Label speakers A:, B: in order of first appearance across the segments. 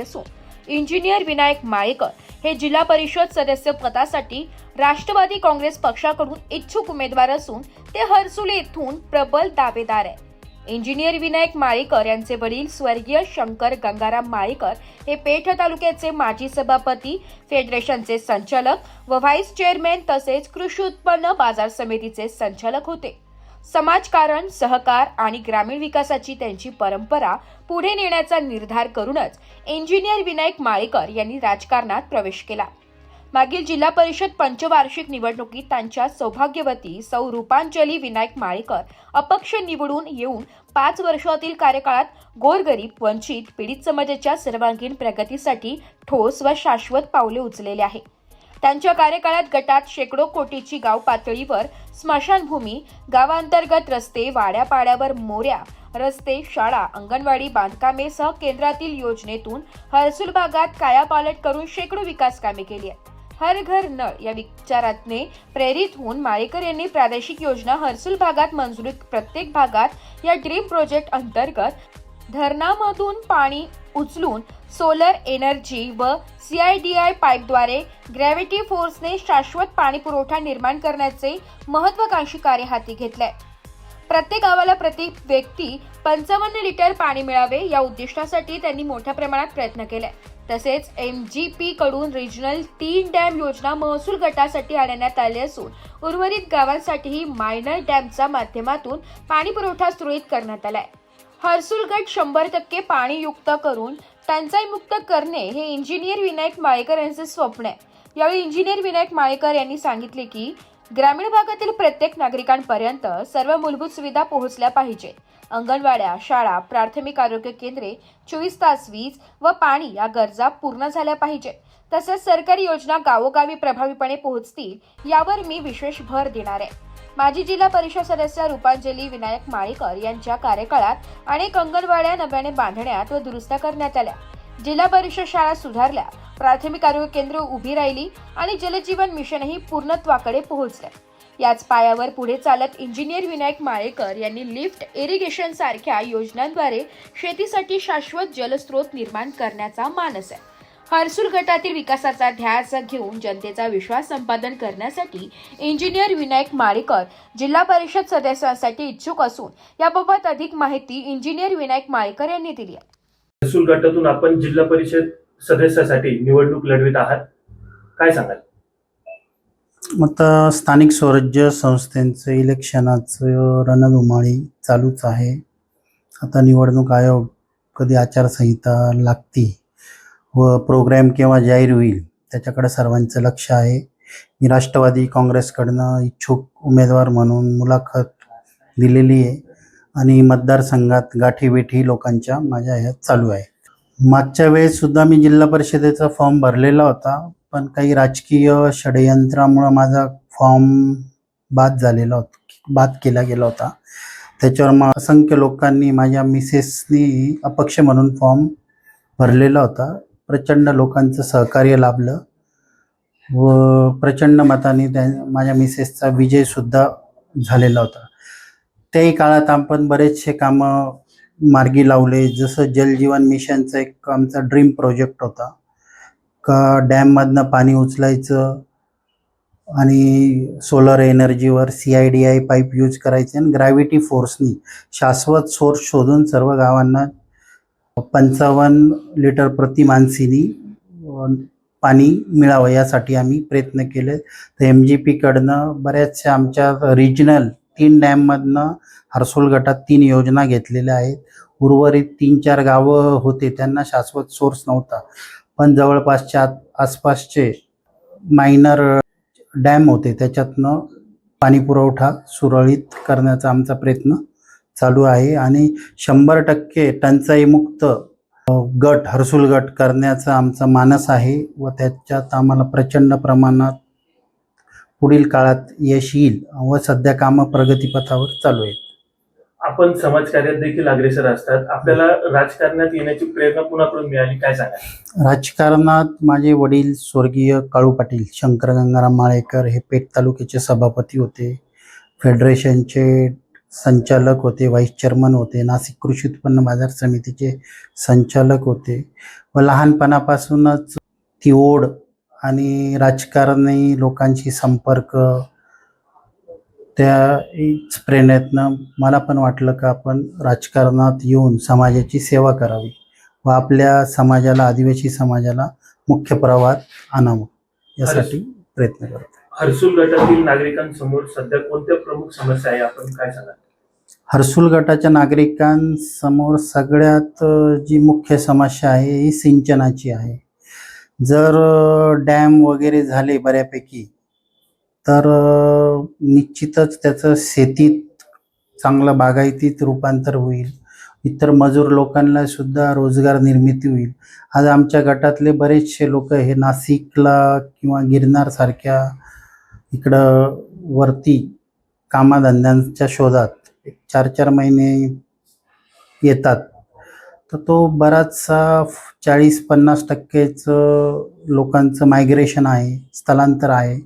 A: असून इंजिनियर विनायक माळेकर हे जिल्हा परिषद सदस्य पदासाठी राष्ट्रवादी काँग्रेस पक्षाकडून इच्छुक उमेदवार असून ते हरसुले येथून प्रबल दावेदार आहे इंजिनियर विनायक माळेकर यांचे वडील स्वर्गीय शंकर गंगाराम माळेकर हे पेठ तालुक्याचे माजी सभापती फेडरेशनचे संचालक व व्हाईस चेअरमॅन तसेच कृषी उत्पन्न बाजार समितीचे संचालक होते. समाजकारण सहकार आणि ग्रामीण विकासाची त्यांची परंपरा पुढे नेण्याचा निर्धार करूनच इंजिनियर विनायक माळेकर यांनी राजकारणात प्रवेश केला. मागील जिल्हा परिषद पंचवार्षिक निवडणुकीत त्यांच्या सौभाग्यवती सौ रूपांजली विनायक माळेकर अपक्ष निवडून येऊन पाच वर्षातील कार्यकाळात गोरगरीब वंचित पीडित समाजाच्या सर्वांगीण प्रगतीसाठी ठोस व शाश्वत पावले उचलेले आहे. त्यांच्या कार्यकाळात गटात शेकडो कोटीची गाव पातळीवर स्मशानभूमी गावांतर्गत रस्ते वाड्यापाड्यावर मोऱ्या रस्ते शाळा अंगणवाडी बांधकामे सह केंद्रातील योजनेतून हर्सुल भागात कायापालट करून शेकडो विकास कामे केली आहेत. हर घर नळ या विचारातने प्रेरित होऊन माळेकर यांनी प्रादेशिक योजना हर्सुल भागात मंजुरीत प्रत्येक भागात या ड्रीम प्रोजेक्ट अंतर्गत धरणामधून पाणी उचलून सोलर एनर्जी व सी आय डी आय पाईपद्वारे ग्रॅव्हिटी फोर्सने शाश्वत पाणी पुरवठा निर्माण करण्याचे महत्वाकांक्षी कार्य हाती घेतलंय. प्रत्येक गावाला प्रति व्यक्ती पंचावन्न लिटर पाणी मिळावे या उद्दिष्टासाठी त्यांनी मोठ्या प्रमाणात प्रयत्न केले तसेच एम जी पी कडून रिजनल तीन डॅम योजना महसूल गटासाठी आणण्यात आली असून उर्वरित गावांसाठीही मायनर डॅमच्या माध्यमातून पाणी पुरवठा सुरळीत करण्यात आलाय. हर्सुल गट शंभर टक्के पाणीयुक्त करून टंचाई मुक्त करणे हे इंजिनियर विनायक माळेकर यांचे स्वप्न आहे. यावेळी इंजिनियर विनायक माळेकर यांनी सांगितले की ग्रामीण भागातील प्रत्येक नागरिकांपर्यंत सर्व मूलभूत सुविधा पोहोचल्या पाहिजेत अंगणवाड्या शाळा प्राथमिक आरोग्य केंद्रे चोवीस तास वीज व पाणी या गरजा पूर्ण झाल्या पाहिजेत तसेच सरकारी योजना गावोगावी प्रभावीपणे पोहोचतील यावर मी विशेष भर देणार आहे. माजी जिल्हा परिषद सदस्य रूपांजली विनायक माळेकर यांच्या कार्यकाळात अनेक अंगणवाड्या नव्याने बांधण्यात व दुरुस्त करण्यात आल्या. जिल्हा परिषद शाळा सुधारल्या प्राथमिक आरोग्य केंद्र उभी राहिली आणि जलजीवन मिशनही पूर्णत्वाकडे पोहोचले. याच पायावर पुढे चालत इंजिनियर विनायक माळेकर यांनी लिफ्ट इरिगेशन सारख्या योजनांद्वारे शेतीसाठी शाश्वत जलस्रोत निर्माण करण्याचा मानस आहे. हर्सुल गटातील विकासाचा ध्यास घेऊन जनतेचा विश्वास संपादन करण्यासाठी इंजिनियर विनायक माळेकर जिल्हा परिषद सदस्यांसाठी इच्छुक असून याबाबत अधिक माहिती इंजिनियर विनायक माळेकर यांनी दिली आहे.
B: महसूल गटातून आपण जिल्हा परिषद सदस्यासाठी निवडणूक लढवित आहात. काय सांगाल?
C: आता स्थानिक स्वराज्य संस्थेचं इलेक्शनाचं रणधुमाळी चालूच आहे. आता निवडणूक आयोग कधी आचारसंहिता लागती व प्रोग्रॅम केव्हा जाहीर होईल त्याच्याकडे सर्वांचं लक्ष आहे. मी राष्ट्रवादी काँग्रेसकडनं इच्छुक उमेदवार म्हणून मुलाखत दिलेली आहे आणि मतदारसंघात गाठीबेठी लोकांच्या माझ्या ह्यात चालू आहे. मागच्या वेळेससुद्धा मी जिल्हा परिषदेचा फॉर्म भरलेला होता पण काही राजकीय षडयंत्रामुळं माझा फॉर्म बाद झालेला होता बाद केला गेला होता. त्याच्यावर मग असंख्य लोकांनी माझ्या मिसेसनी अपक्ष म्हणून फॉर्म भरलेला होता. प्रचंड लोकांचं सहकार्य लाभलं. व प्रचंड मताने त्या माझ्या मिसेसचा विजयसुद्धा झालेला होता. त्याही काळात आपण बरेचसे कामं मार्गी लावले. जसं जलजीवन मिशनचं एक आमचा ड्रीम प्रोजेक्ट होता. का डॅममधनं पाणी उचलायचं आणि solar एनर्जीवर C I D I pipe use करायचे आणि ग्रॅव्हिटी फोर्सनी शाश्वत सोर्स शोधून सर्व गावांना पंचावन्न लिटर प्रति मानसिनी पाणी मिळावं यासाठी आम्ही प्रयत्न केले. तर एम जी पीकडनं बऱ्याचशा आमच्या रिजनल तीन डॅममधनं हर्सोल गटात तीन योजना घेतलेल्या आहेत. उर्वरित तीन चार गावं होते त्यांना शाश्वत सोर्स नव्हता. पण जवळपासच्या आत- आसपासचे मायनर डॅम होते त्याच्यातनं पाणी पुरवठा सुरळीत करण्याचा आमचा प्रयत्न चालू आहे आणि शंभर टक्के टंचाईमुक्त गट हर्सुल गट करण्याचा आमचा मानस आहे व त्याच्यात आम्हाला प्रचंड प्रमाणात पुढील काळात यश येईल व सध्या कामं प्रगतीपथावर चालू आहेत.
B: आपण समाजकार्यात देखील अग्रेसर असतात. आपल्याला राजकारणात येण्याची प्रेरणा कुणाकडून मिळाली? काय सांगाल?
C: राजकारणात माझे वडील स्वर्गीय काळू पाटील शंकर गंगाराम माळेकर हे पेठ तालुक्याचे सभापती होते. फेडरेशनचे संचालक होते व्हाईस चेअरमन होते नाशिक कृषी उत्पन्न बाजार समितीचे संचालक होते. व लहानपणापासूनच ती ओढ आणि राजकारणी लोकांशी संपर्क त्याच प्रेरणेतनं मला पण वाटलं का आपण राजकारणात येऊन समाजाची सेवा करावी व आपल्या समाजाला आदिवासी समाजाला मुख्य प्रवाहात आणावं यासाठी प्रयत्न करतो
B: हर्सुल गटातील नागरिकांसमोर सध्या कोणत्या प्रमुख समस्या आहे? आपण काय सांगाल?
C: हर्सुल गटाच्या नागरिकांसमोर सगळ्यात जी मुख्य समस्या आहे ही सिंचनाची आहे. जर डॅम वगैरे झाले बऱ्यापैकी तर निश्चितच त्याचं शेतीत चांगलं बागायतीत रूपांतर होईल. इतर मजूर लोकांना सुद्धा रोजगार निर्मिती होईल. आज आमच्या गटातले बरेचसे लोक हे नाशिकला किंवा गिरनारसारख्या इकडं वरती कामाधंद्यांच्या शोधात चार चार महिने येतात. तर तो बराचसा चाळीस पन्नास टक्केचं लोकांचं मायग्रेशन आहे स्थलांतर आहे.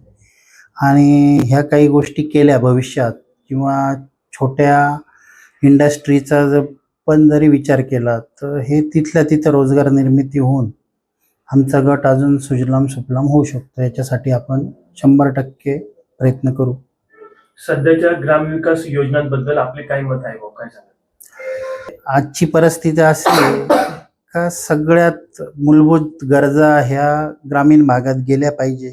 C: आणि ह्या काही गोष्टी केल्या भविष्यात किंवा छोट्या इंडस्ट्रीचा जर पण जरी विचार केला तर हे तिथल्या तिथं रोजगार निर्मिती होऊन आमचा गट अजून सुजलाम सुफलाम होऊ शकतो. याच्यासाठी आपण शंभर टक्के प्रयत्न करू.
B: सध्याच्या ग्रामविकास योजनांबद्दल आपले काय मत आहे भाऊ? काय सांगा
C: आजची परिस्थिती अशी आहे का सगळ्यात मूलभूत गरजा ह्या ग्रामीण भागात गेल्या पाहिजे.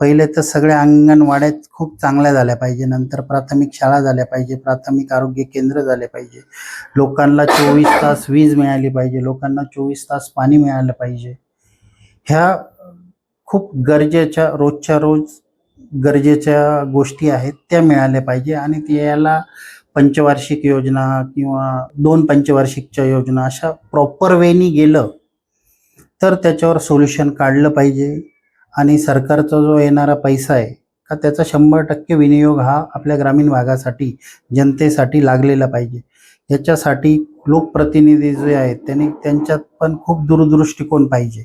C: पहिले तर सगळ्या अंगणवाड्यात खूप चांगल्या झाल्या पाहिजे. नंतर प्राथमिक शाळा झाल्या पाहिजे प्राथमिक आरोग्य केंद्र झाले पाहिजे. लोकांना चोवीस तास वीज मिळाली पाहिजे लोकांना चोवीस तास पाणी मिळालं पाहिजे. ह्या खूप गरजेच्या रोजच्या रोज गरजेच्या गोष्टी आहेत त्या मिळाल्या पाहिजे. आणि त्याला पंचवार्षिक योजना किंवा दोन पंचवार्षिकच्या योजना अशा प्रॉपर वेनी गेलं तर त्याच्यावर सोल्युशन काढलं पाहिजे. आणि सरकारचा जो येणारा पैसा आहे का त्याचा शंभर टक्के विनियोग हा आपल्या ग्रामीण भागासाठी जनतेसाठी लागलेला पाहिजे. याच्यासाठी लोकप्रतिनिधी जे आहेत त्यांनी त्यांच्यात पण खूप दूरदृष्टिकोन पाहिजे.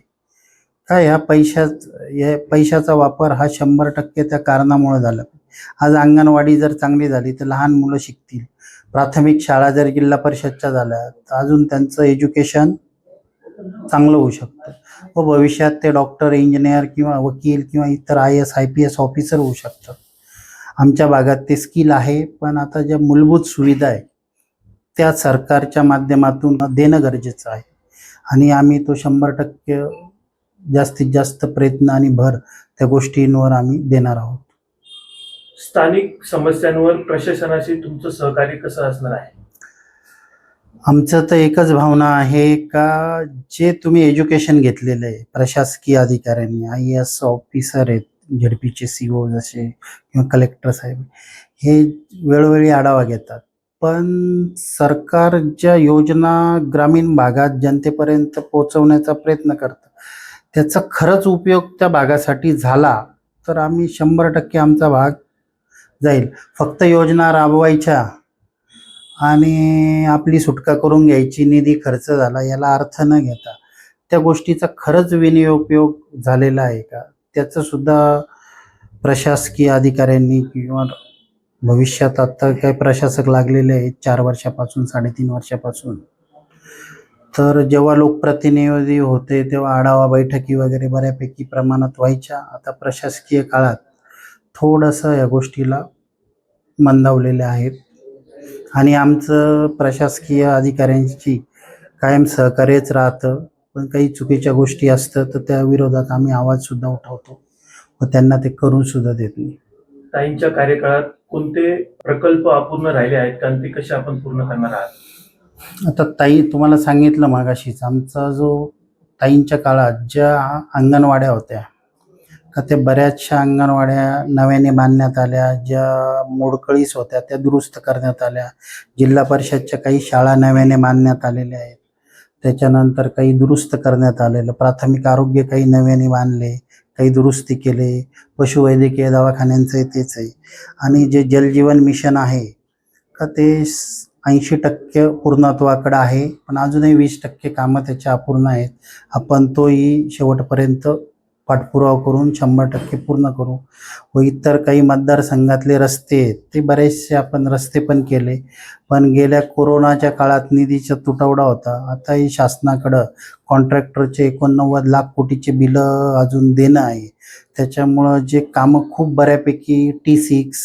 C: का ह्या पैशाच या पैशाचा वापर हा शंभर टक्के त्या कारणामुळे झाला. आज अंगणवाडी जर चांगली झाली तर लहान मुलं शिकतील. प्राथमिक शाळा जर जिल्हा परिषदच्या झाल्या तर अजून त्यांचं एज्युकेशन चांगलं होऊ शकतं. व भविष्यात ते डॉक्टर इंजिनियर किंवा वकील किंवा इतर I S I P S officer होऊ शकतात. आमच्या भागात ते स्किल आहे पण आता ज्या मूलभूत सुविधा आहे त्या सरकारच्या माध्यमातून देणं गरजेचं आहे. आणि आम्ही तो शंभर टक्के जास्तीत जास्त प्रयत्न आणि भर त्या गोष्टींवर आम्ही देणार आहोत.
B: स्थानिक समस्यांवर प्रशासनाशी तुमचं सहकार्य कसं असणार आहे?
C: आमचं तर एकच भावना आहे का जे तुम्ही एज्युकेशन घेतलेलं आहे प्रशासकीय अधिकाऱ्यांनी आय एस ऑफिसर आहेत झेडपीचे सी ओ जसे किंवा कलेक्टर साहेब हे वेळोवेळी आढावा घेतात. पण सरकार ज्या योजना ग्रामीण भागात जनतेपर्यंत पोहोचवण्याचा प्रयत्न करतं त्याचा खरंच उपयोग त्या भागासाठी झाला तर आम्ही शंभर टक्के आमचा भाग जाईल. फक्त योजना राबवायच्या आणि आपली सुटका करून घ्यायची निधी खर्च झाला याला अर्थ न घेता. त्या गोष्टीचा खरंच विनियोपयोग झालेला आहे का? त्याचं सुद्धा प्रशासकीय अधिकाऱ्यांनी किंवा भविष्यात आत्ता काही प्रशासक लागलेले आहेत चार वर्षापासून साडेतीन वर्षापासून. तर जेव्हा लोकप्रतिनिधी होते तेव्हा आढावा बैठकी वगैरे बऱ्यापैकी प्रमाणात व्हायच्या. आता प्रशासकीय काळात थोडंसं या गोष्टीला मंदावलेले आहेत. आणि आमचं प्रशासकीय अधिकाऱ्यांची कायम सहकार्यच राहतं. पण काही चुकीच्या गोष्टी असतं तर त्या विरोधात आम्ही आवाजसुद्धा उठवतो. व त्यांना ते करून सुद्धा देत नाही.
B: ताईंच्या कार्यकाळात कोणते प्रकल्प अपूर्ण राहिले आहेत? कारण ते कसे आपण पूर्ण करणार आहात?
C: आता ताई तुम्हाला सांगितलं मागाशीच आमचा जो ताईंच्या काळात ज्या अंगणवाड्या होत्या का त्या बऱ्याचशा अंगणवाड्या नव्याने बांधण्यात आल्या ज्या मोडकळीस होत्या त्या दुरुस्त करण्यात आल्या जिल्हा परिषदच्या काही शाळा नव्याने बांधण्यात आलेल्या आहेत त्याच्यानंतर काही दुरुस्त करण्यात आलेलं प्राथमिक आरोग्य काही नव्याने बांधले काही दुरुस्ती केले पशुवैद्यकीय दवाखान्यांचं तेच आहे. आणि जे जलजीवन मिशन आहे का ते ऐंशी टक्के पूर्णत्वाकडं आहे पण अजूनही वीस टक्के कामं त्याच्या अपूर्ण आहेत. आपण तोही शेवटपर्यंत पाठपुरावा करून शंभर टक्के पूर्ण करू. व इतर काही मतदारसंघातले रस्ते आहेत, ते बरेचसे आपण रस्ते पण केले. पण गेल्या कोरोनाच्या काळात निधीचा तुटवडा होता. आताही शासनाकडं कॉन्ट्रॅक्टरचे एकोणनव्वद लाख कोटीचे बिलं अजून देणं आहे. त्याच्यामुळं जे कामं खूप बऱ्यापैकी टी सिक्स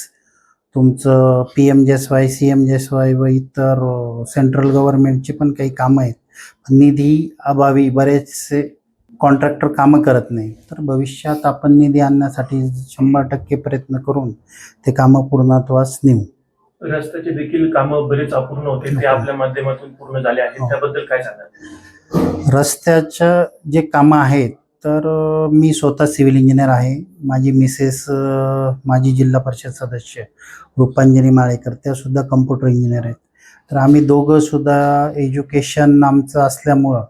C: तुमचं P M G S Y C M G S Y व इतर सेंट्रल गव्हर्नमेंटचे पण काही कामं आहेत. निधी अभावी बरेचसे कॉन्ट्रॅक्टर कामं करत नाही. तर भविष्यात आपण निधी आणण्यासाठी शंभर टक्के प्रयत्न करून ते कामं पूर्णत्वास नेऊ.
B: रस्त्याचे देखील कामं बरेच अपूर्ण होते ते आपल्या माध्यमातून पूर्ण झाले आहेत.
C: हो.
B: त्याबद्दल काय सांगाल?
C: रस्त्याच्या जे कामं आहेत तर मी स्वतः सिव्हिल इंजिनियर आहे. माझी मिसेस माझी जिल्हा परिषद सदस्य रूपांजली माळेकर त्यासुद्धा कम्प्युटर इंजिनियर आहेत. तर आम्ही दोघंसुद्धा एज्युकेशन आमचं असल्यामुळं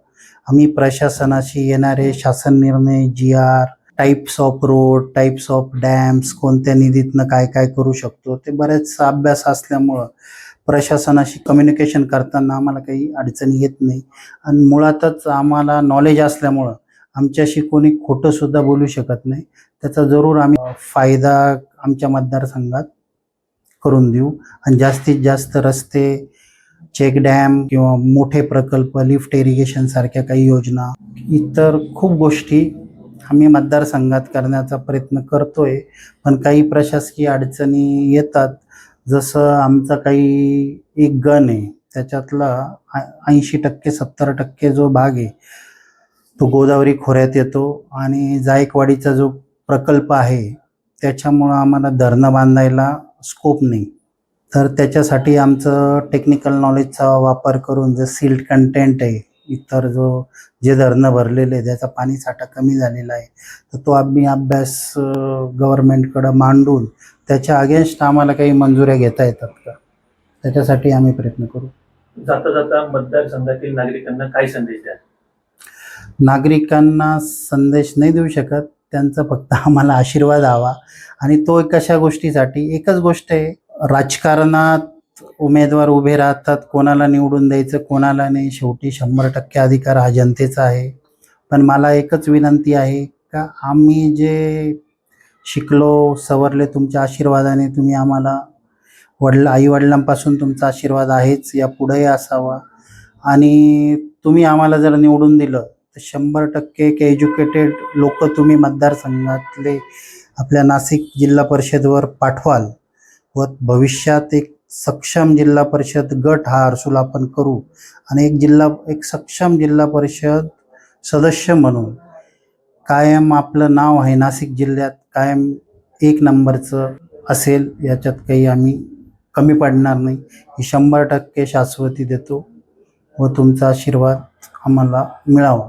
C: आम्ही प्रशासनाशी येणारे शासन निर्णय G R types of road types of dams कोणत्या निधीतनं काय काय करू शकतो ते बरेच अभ्यास असल्यामुळं प्रशासनाशी कम्युनिकेशन करताना आम्हाला काही अडचणी येत नाही. आणि मुळातच आम्हाला नॉलेज असल्यामुळं आमच्याशी कोणी खोटं सुद्धा बोलू शकत नाही. त्याचा जरूर आम्ही फायदा आमच्या मतदारसंघात करून देऊ. आणि जास्तीत जास्त रस्ते चेक डॅम किंवा मोठे प्रकल्प लिफ्ट इरिगेशन सारख्या काही योजना इतर खूप गोष्टी आम्ही मतदारसंघात करण्याचा प्रयत्न करतोय. पण काही प्रशासकीय अडचणी येतात. जसं आमचा काही एक गण आहे त्याच्यातला ऐंशी टक्के सत्तर टक्के जो भाग आहे तो गोदावरी खोऱ्यात येतो आणि जायकवाडीचा जो प्रकल्प आहे त्याच्यामुळं आम्हाला धरणं बांधायला स्कोप नाही. तर त्याच्यासाठी आमचं टेक्निकल नॉलेजचा वापर करून जे सिल्ट कंटेंट आहे इतर जो जे धरणं भरलेले आहे त्याचा पाणी साठा कमी झालेला आहे तर तो आम्ही अभ्यास गव्हर्नमेंटकडं मांडून त्याच्या अगेन्स्ट आम्हाला काही मंजुऱ्या घेता येतात का? त्याच्यासाठी आम्ही प्रयत्न करू.
B: जाता जाता मतदारसंघातील नागरिकांना काय संदेश द्या
C: नागरिकांना संदेश नाही देऊ शकत त्यांचा फक्त आम्हाला आशीर्वाद हवा आणि तो कशा गोष्टीसाठी एकच गोष्ट आहे राजकारणात उमेदवार उभे राहतात कोणाला निवडून द्यायचं कोणाला नाही. शेवटी शंभर टक्के अधिकार हा जनतेचा आहे. पण मला एकच विनंती आहे का आम्ही जे शिकलो सवरले तुमच्या आशीर्वादाने तुम्ही आम्हाला वडला आईवडिलांपासून तुमचा आशीर्वाद आहेच या पुढेही असावा. आणि तुम्ही आम्हाला जर निवडून दिलं शंभर टक्के एक एज्युकेटेड लोक तुम्ही मतदारसंघातले आपल्या नाशिक जिल्हा परिषदवर पाठवाल व भविष्यात एक सक्षम जिल्हा परिषद गट हा हर्सूल आपण करू आणि एक जिल्हा एक सक्षम जिल्हा परिषद सदस्य म्हणून कायम आपलं नाव आहे नाशिक जिल्ह्यात कायम एक नंबरचं असेल याच्यात काही आम्ही कमी पडणार नाही. ही शंभर टक्के शाश्वती देतो व तुमचा आशीर्वाद आम्हाला मिळावा.